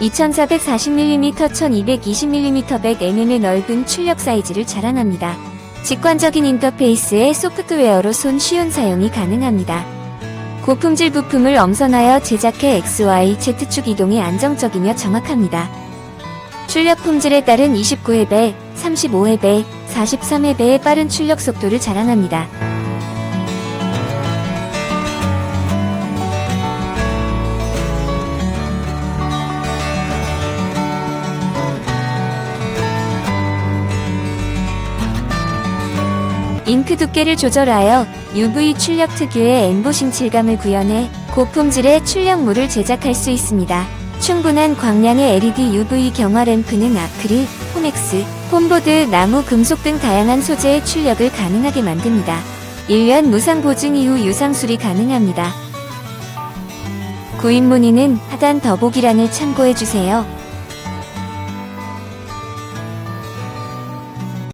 2440mm, 1220mm 100mm의 넓은 출력 사이즈를 자랑합니다. 직관적인 인터페이스에 소프트웨어로 손 쉬운 사용이 가능합니다. 고품질 부품을 엄선하여 제작해 XY, Z축 이동이 안정적이며 정확합니다. 출력 품질에 따른 29회배, 35회배, 43회배의 빠른 출력 속도를 자랑합니다. 잉크 두께를 조절하여 UV 출력 특유의 엠보싱 질감을 구현해 고품질의 출력물을 제작할 수 있습니다. 충분한 광량의 LED UV 경화 램프는 아크릴, 폼엑스, 폼보드, 나무, 금속 등 다양한 소재의 출력을 가능하게 만듭니다. 1년 무상 보증 이후 유상 수리 가능합니다. 구입 문의는 하단 더보기란을 참고해 주세요.